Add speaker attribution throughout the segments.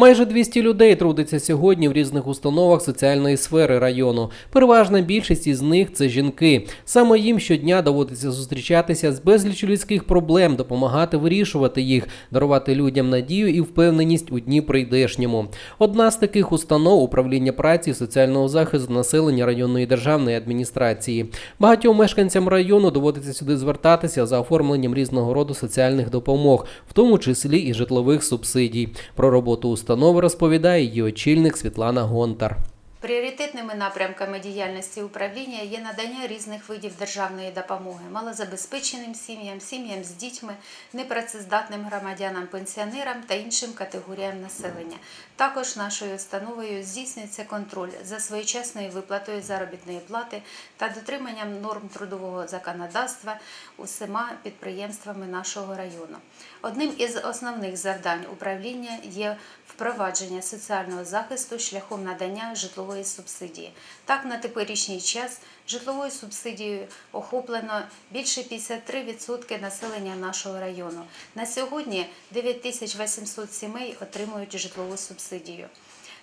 Speaker 1: Майже 200 людей трудиться сьогодні в різних установах соціальної сфери району. Переважна більшість із них це жінки. Саме їм щодня доводиться зустрічатися з безлічю людських проблем, допомагати вирішувати їх, дарувати людям надію і впевненість у дні прийдешньому. Одна з таких установ управління праці соціального захисту населення районної державної адміністрації. Багатьом мешканцям району доводиться сюди звертатися за оформленням різного роду соціальних допомог, в тому числі і житлових субсидій. Про роботу установи розповідає її очільник Світлана Гонтар.
Speaker 2: Пріоритетними напрямками діяльності управління є надання різних видів державної допомоги малозабезпеченим сім'ям, сім'ям з дітьми, непрацездатним громадянам, пенсіонерам та іншим категоріям населення. Також нашою установою здійснюється контроль за своєчасною виплатою заробітної плати та дотриманням норм трудового законодавства усіма підприємствами нашого району. Одним із основних завдань управління є впровадження соціального захисту шляхом надання житлової субсидії. Так, на теперішній час житловою субсидією охоплено більше 53% населення нашого району. На сьогодні 9800 сімей отримують житлову субсидію.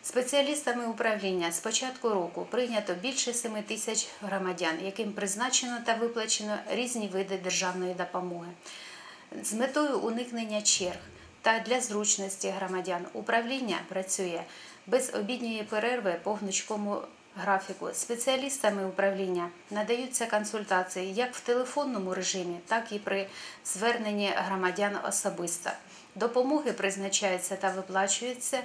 Speaker 2: Спеціалістами управління з початку року прийнято більше 7 тисяч громадян, яким призначено та виплачено різні види державної допомоги. З метою уникнення черг та для зручності громадян управління працює без обідньої перерви по гнучкому графіку. Спеціалістами управління надаються консультації як в телефонному режимі, так і при зверненні громадян особисто. Допомоги призначаються та виплачуються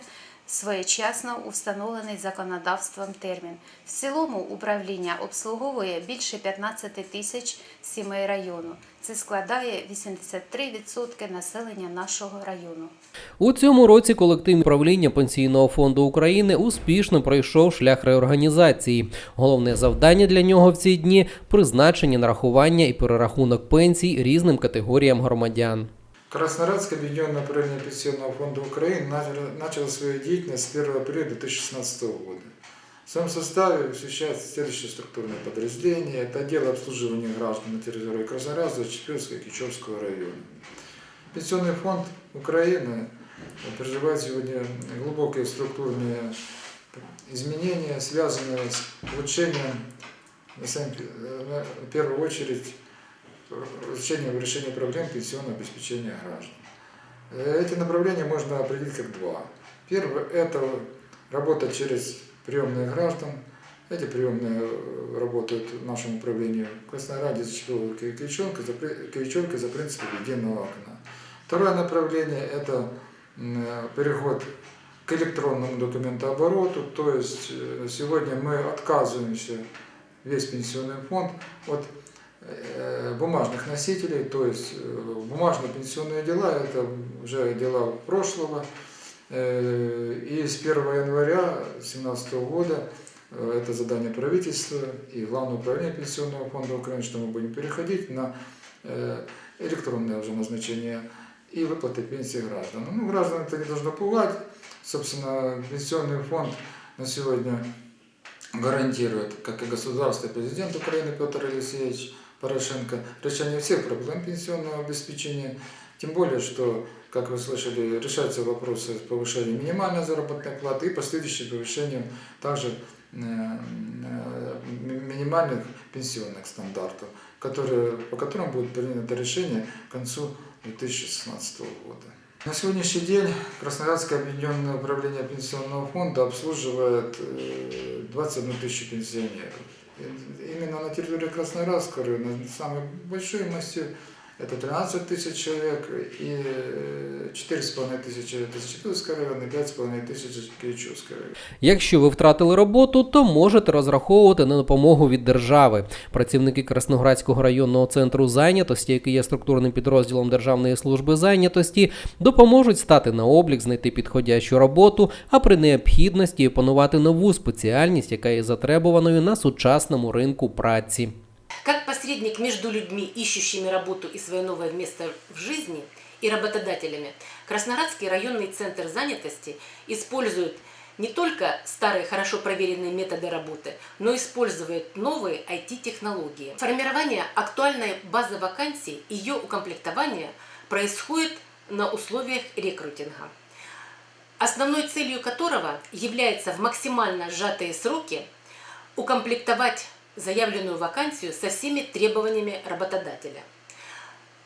Speaker 2: своєчасно у встановлений законодавством термін. В цілому управління обслуговує більше 15 тисяч сімей району. Це складає 83% населення нашого району.
Speaker 1: У цьому році колектив управління Пенсійного фонду України успішно пройшов шлях реорганізації. Головне завдання для нього в ці дні призначення, нарахування і перерахунок пенсій різним категоріям громадян.
Speaker 3: Красноярское объединенное управление Пенсионного фонда Украины начало, свою деятельность с 1 апреля 2016 года. В своем составе осуществляются следующие структурные подразделения. Это отдел обслуживания граждан на территории Красноярска, Чепецкого и Кичевского района. Пенсионный фонд Украины переживает сегодня глубокие структурные изменения, связанные с улучшением, э, в первую очередь, улучшением решения проблем пенсионного обеспечения граждан. Э, Эти направления можно определить как два. Первое – это работа через приемных граждан. Эти приемные э, работают в нашем управлении в Краснораде, Кивичонке за, Кивичонке за принципом единого окна. Второе направление – это э, переход к электронному документообороту, то есть сегодня мы отказываемся, весь пенсионный фонд, от бумажных носителей, то есть э, бумажные пенсионные дела – это уже дела прошлого. Э, И с 1 января 2017 года э, это задание правительства и Главного управления Пенсионного фонда Украины, что мы будем переходить на э, электронное уже назначение и выплаты пенсии граждан. Ну, граждан это не должно пугать. Собственно, Пенсионный фонд на сегодня гарантирует, как и государство, президент Украины Петр Алексеевич Порошенко, решение всех проблем пенсионного обеспечения. Тем более, что, как вы слышали, решаются вопросы повышения минимальной заработной платы и последующее повышение также э, э, ми- минимальных пенсионных стандартов, которые, по которым будет принято решение к концу 2016 года. На сегодняшний день Красноярское объединенное управление пенсионного фонда обслуживает э, 21 тысячу пенсионеров. Именно на территории Красноярска на самый большой массив это 13 тысяч человек и э, 4,5 тысячи это Зачепиловский район и 5,5 тысяч Киричевский район.
Speaker 1: Якщо ви втратили роботу, то можете розраховувати на допомогу від держави. Працівники Красноградського районного центру зайнятості, який є структурним підрозділом Державної служби зайнятості, допоможуть стати на облік, знайти підходящу роботу, а при необхідності опанувати нову спеціальність, яка є затребуваною на сучасному ринку праці.
Speaker 4: Как посредник между людьми, ищущими работу и свое новое место в жизни, и работодателями, Красноградский районный центр занятости использует не только старые хорошо проверенные методы работы, но использует новые IT-технологии. Формирование актуальной базы вакансий, ее укомплектование происходит на условиях рекрутинга. основной целью которого является в максимально сжатые сроки укомплектовать заявленную вакансию со всеми требованиями работодателя.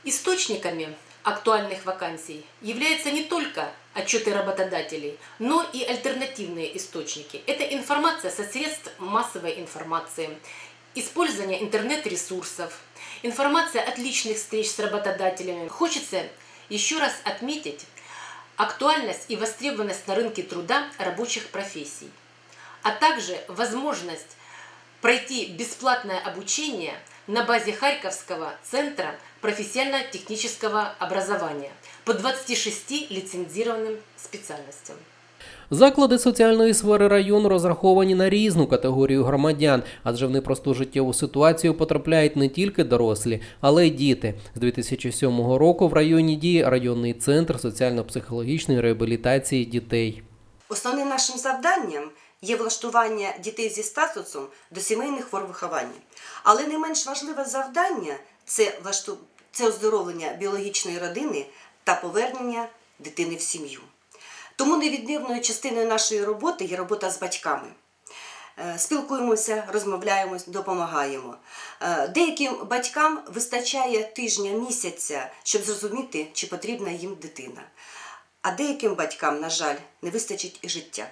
Speaker 4: Источниками актуальных вакансий являются не только отчеты работодателей, но и альтернативные источники. Это информация со средств массовой информации, использование интернет-ресурсов, информация от личных встреч с работодателями. Хочется еще раз отметить актуальность и востребованность на рынке труда рабочих профессий, а также возможность пройти бесплатное обучение на базе Харьковского центра профессионально-технического образования по 26 лицензированным специальностям.
Speaker 1: Заклади соціальної сфери району розраховані на різну категорію громадян, адже в непросту життєву ситуацію потрапляють не тільки дорослі, але й діти. З 2007 року в районі діє районний центр соціально-психологічної реабілітації дітей.
Speaker 5: Основним нашим завданням є влаштування дітей зі статусом до сімейних форм виховання. Але не менш важливе завдання це, влашту... це оздоровлення біологічної родини та повернення дитини в сім'ю. Тому невідмінною частиною нашої роботи є робота з батьками. Е, Спілкуємося, розмовляємо, допомагаємо. Е, Деяким батькам вистачає тижня, місяця, щоб зрозуміти, чи потрібна їм дитина. А деяким батькам, на жаль, не вистачить і життя.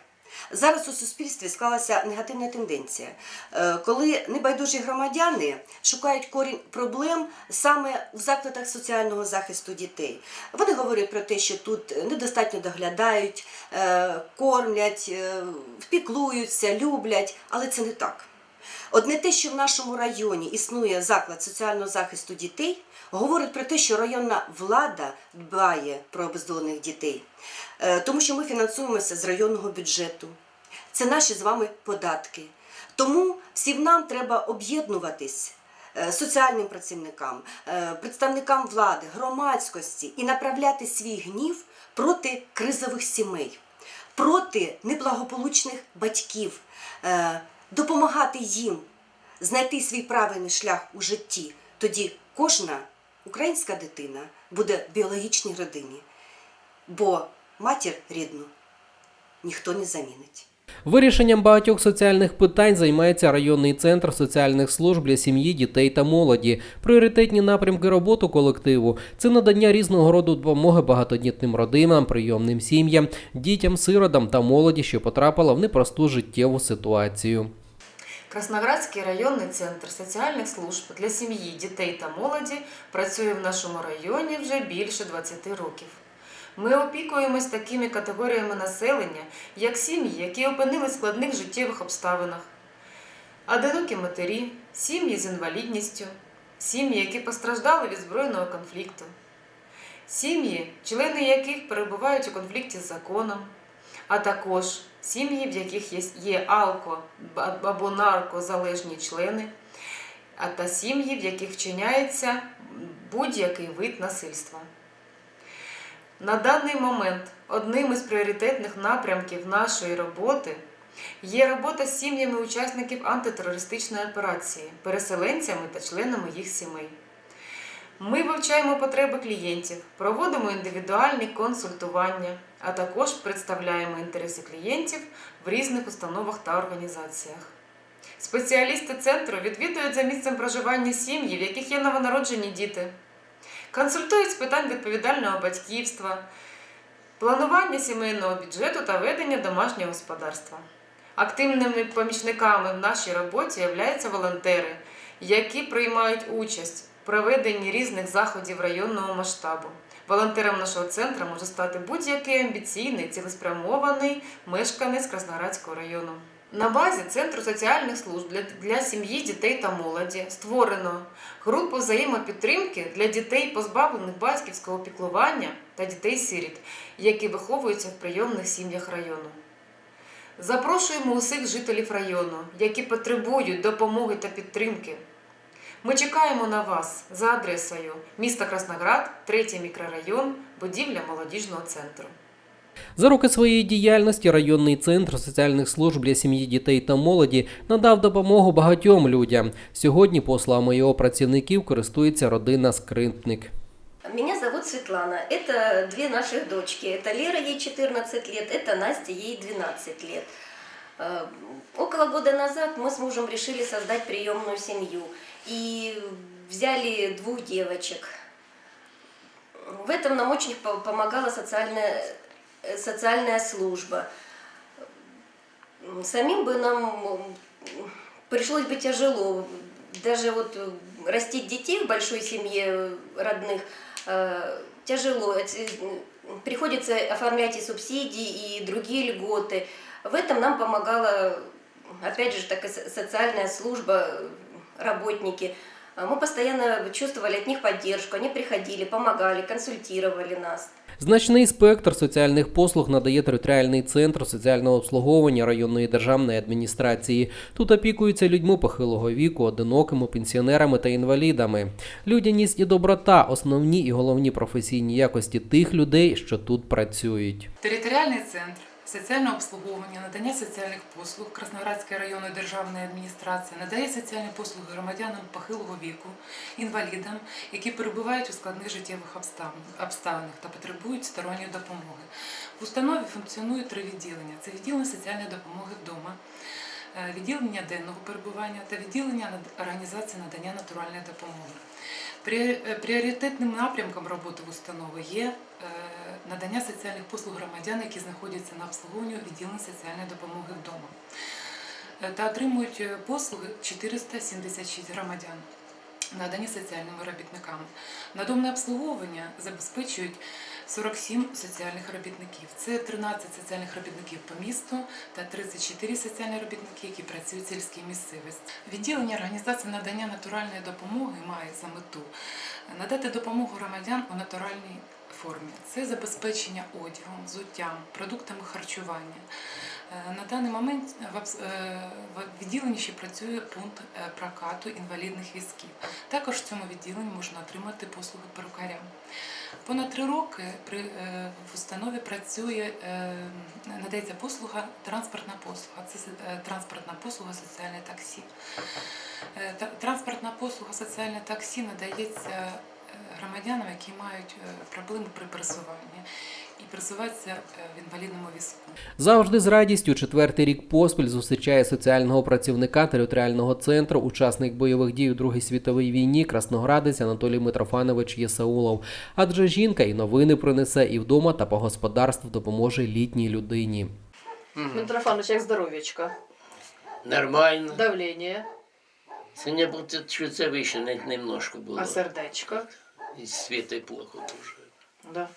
Speaker 5: Зараз у суспільстві склалася негативна тенденція, е, коли небайдужі громадяни шукають корінь проблем саме в закладах соціального захисту дітей. Вони говорять про те, що тут недостатньо доглядають, е, кормлять, е, піклуються, люблять, але це не так. Одне те, що в нашому районі існує заклад соціального захисту дітей, говорить про те, що районна влада дбає про обездолених дітей, Е, тому що ми фінансуємося з районного бюджету. Це наші з вами податки. Тому всім нам треба об'єднуватись е, соціальним працівникам, е, представникам влади, громадськості і направляти свій гнів проти кризових сімей, проти неблагополучних батьків, допомагати їм знайти свій правильний шлях у житті. Тоді кожна українська дитина буде в біологічній родині, бо матір рідну ніхто не замінить.
Speaker 1: Вирішенням багатьох соціальних питань займається районний центр соціальних служб для сім'ї, дітей та молоді. Пріоритетні напрямки роботи колективу це надання різного роду допомоги багатодітним родинам, прийомним сім'ям, дітям, сиротам та молоді, що потрапила в непросту життєву ситуацію.
Speaker 6: Красноградський районний центр соціальних служб для сім'ї, дітей та молоді працює в нашому районі вже більше 20 років. Ми опікуємось такими категоріями населення, як сім'ї, які опинились в складних життєвих обставинах, одинокі матері, сім'ї з інвалідністю, сім'ї, які постраждали від збройного конфлікту, сім'ї, члени яких перебувають у конфлікті з законом, а також сім'ї, в яких є, є алко або наркозалежні члени, а та сім'ї, в яких вчиняється будь-який вид насильства. На даний момент одним із пріоритетних напрямків нашої роботи є робота з сім'ями учасників антитерористичної операції, переселенцями та членами їх сімей. Ми вивчаємо потреби клієнтів, проводимо індивідуальні консультування, а також представляємо інтереси клієнтів в різних установах та організаціях. Спеціалісти центру відвідують за місцем проживання сім'ї, в яких є новонароджені діти, консультують з питань відповідального батьківства, планування сімейного бюджету та ведення домашнього господарства. Активними помічниками в нашій роботі являються волонтери, які приймають участь в проведенні різних заходів районного масштабу. Волонтером нашого центру може стати будь-який амбіційний, цілеспрямований мешканець Красноградського району. На базі Центру соціальних служб для, для сім'ї, дітей та молоді створено групу взаємопідтримки для дітей, позбавлених батьківського піклування та дітей-сиріт, які виховуються в прийомних сім'ях району. Запрошуємо усіх жителів району, які потребують допомоги та підтримки. Ми чекаємо на вас за адресою міста Красноград, 3 мікрорайон, будівля молодіжного центру.
Speaker 1: За роки своєї діяльності районний центр соціальних служб для сім'ї, дітей та молоді надав допомогу багатьом людям. Сьогодні, по словам його працівників, користується родина Скрипник.
Speaker 7: Меня зовут Светлана. Это две наших дочки. Это Лера, ей 14 лет, это Настя, ей 12 лет. Э, Около года назад мы с мужем решили создать приемную семью и взяли двух девочек. В этом нам очень по- помогала социальная, социальная служба. Самим бы нам пришлось бы тяжело. Даже вот растить детей в большой семье родных э, тяжело. Приходится оформлять и субсидии, и другие льготы. В этом нам помогала, опять же, так и со- социальная служба, э, работники. А Мы постоянно чувствовали от них поддержку. Они приходили, помогали, консультировали нас.
Speaker 1: Значний спектр соціальних послуг надає територіальний центр соціального обслуговування районної державної адміністрації. Тут опікуються людьми похилого віку, одинокими, пенсіонерами та інвалідами. Людяність і доброта основні і головні професійні якості тих людей, що тут працюють.
Speaker 8: Територіальний центр соціального обслуговування, надання соціальних послуг Красноградської районної державної адміністрації надає соціальні послуги громадянам похилого віку, інвалідам, які перебувають у складних життєвих обставинах та потребують сторонньої допомоги. В установі функціонують три відділення: це відділення соціальної допомоги вдома. е, Відділення денного перебування та відділення організації надання натуральної допомоги. Е, Пріоритетним напрямком роботи в установи є е, надання соціальних послуг громадян, які знаходяться на обслуговуванні відділення соціальної допомоги вдома. Е, Та отримують послуги 476 громадян, надані соціальними робітниками. Надомне обслуговування забезпечують 47 соціальних робітників. Це 13 соціальних робітників по місту та 34 соціальні робітники, які працюють в сільській місцевості. Відділення організації надання натуральної допомоги має за мету надати допомогу громадян у натуральній формі. Це забезпечення одягом, взуттям, продуктами харчування. Е, На даний момент е, в відділенні ще працює пункт е, прокату інвалідних візків. Також в цьому відділенні можна отримати послуги перукаря. Понад три роки в установі працює, надається послуга, транспортна послуга. Це транспортна послуга соціальне таксі. Транспортна послуга соціальне таксі надається громадянам, які мають проблеми при пересуванні і пересуваються е, в інвалідному візку.
Speaker 1: Завжди з радістю четвертий рік поспіль зустрічає соціального працівника територіального центру, учасник бойових дій у Другій світовій війні, красноградець Анатолій Митрофанович Єсаулов. Адже жінка і новини принесе і вдома та по господарству допоможе літній людині.
Speaker 9: Митрофанович, як здоров'ячко?
Speaker 10: Нормально.
Speaker 9: Давлення,
Speaker 10: Сегодня будет чуть выше, не- немножко было.
Speaker 9: а сердечко?
Speaker 10: И света плохо тоже.
Speaker 9: Да.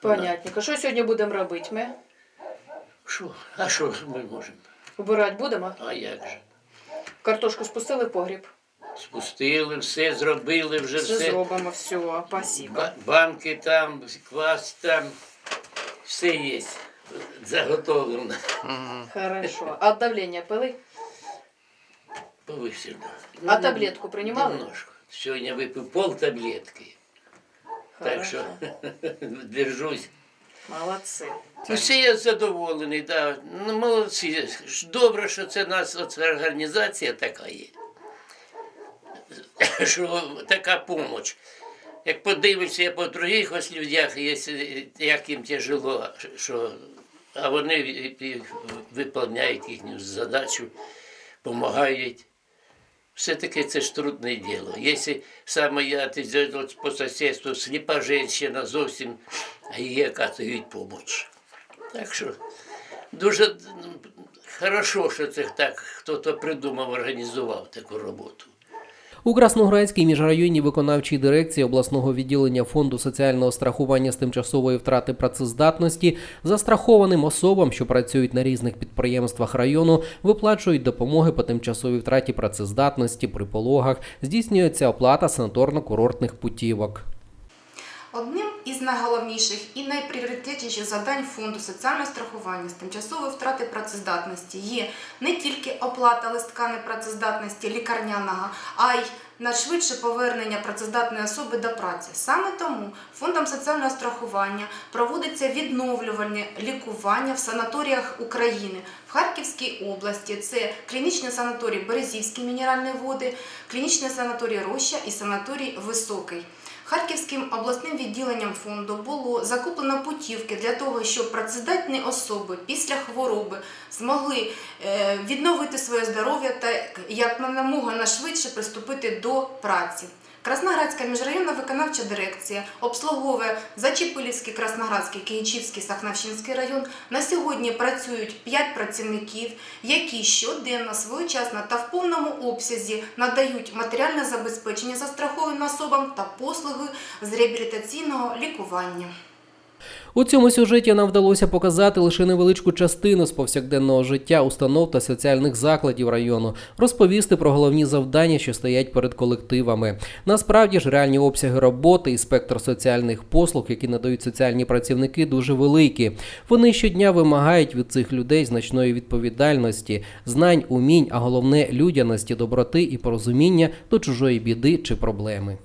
Speaker 9: Понятненько. Що сьогодні будемо робити ми?
Speaker 10: Шо? А що ж ми можемо?
Speaker 9: Убирати будемо?
Speaker 10: А як же?
Speaker 9: Картошку спустили в погріб?
Speaker 10: Спустили, все зробили, вже
Speaker 9: Все
Speaker 10: все.
Speaker 9: зробимо, все, спасибо.
Speaker 10: Ба- Банки там, квас там, все є. Заготовлено.
Speaker 9: Хорошо. А давлення пили?
Speaker 10: Повисено.
Speaker 9: А таблетку приймали?
Speaker 10: Немножко. Сьогодні випив пол таблетки. Так що держусь.
Speaker 9: Молодці.
Speaker 10: Усі я задоволений, да. ну, молодці. Добре, що це нас оце організація така є. Що така допомога. Як подивишся я по других ось людях, як їм тяжело, що, а вони виконують їхню задачу, допомагають. Все-таки це ж трудне діло. Якщо саме я ти от по сусідству сліпа жінка зовсім, а їй оказують допомогу. Так що дуже хорошо, що це так хтось придумав, організував таку роботу.
Speaker 1: У Красноградській міжрайонній виконавчій дирекції обласного відділення фонду соціального страхування з тимчасової втрати працездатності застрахованим особам, що працюють на різних підприємствах району, виплачують допомоги по тимчасовій втраті працездатності при пологах, здійснюється оплата санаторно-курортних путівок.
Speaker 11: Одним із найголовніших і найпріоритетніших завдань фонду соціального страхування з тимчасової втрати працездатності є не тільки оплата листка непрацездатності лікарняного, а й надшвидше повернення працездатної особи до праці. Саме тому фондом соціального страхування проводиться відновлювальне лікування в санаторіях України в Харківській області. Це клінічний санаторій Березівські мінеральні води, клінічний санаторій Роща і санаторій Високий. Харківським обласним відділенням фонду було закуплено путівки для того, щоб працездатні особи після хвороби змогли е, відновити своє здоров'я та як намога швидше приступити до праці. Красноградська міжрайонна виконавча дирекція обслуговує Зачепилівський, Красноградський, Київчівський, Сахнавщинський район. На сьогодні працюють 5 працівників, які щоденно, своєчасно та в повному обсязі надають матеріальне забезпечення застрахованим особам та послуги з реабілітаційного лікування.
Speaker 1: У цьому сюжеті нам вдалося показати лише невеличку частину з повсякденного життя установ та соціальних закладів району, розповісти про головні завдання, що стоять перед колективами. Насправді ж реальні обсяги роботи і спектр соціальних послуг, які надають соціальні працівники, дуже великі. Вони щодня вимагають від цих людей значної відповідальності, знань, умінь, а головне людяності, доброти і порозуміння до чужої біди чи проблеми.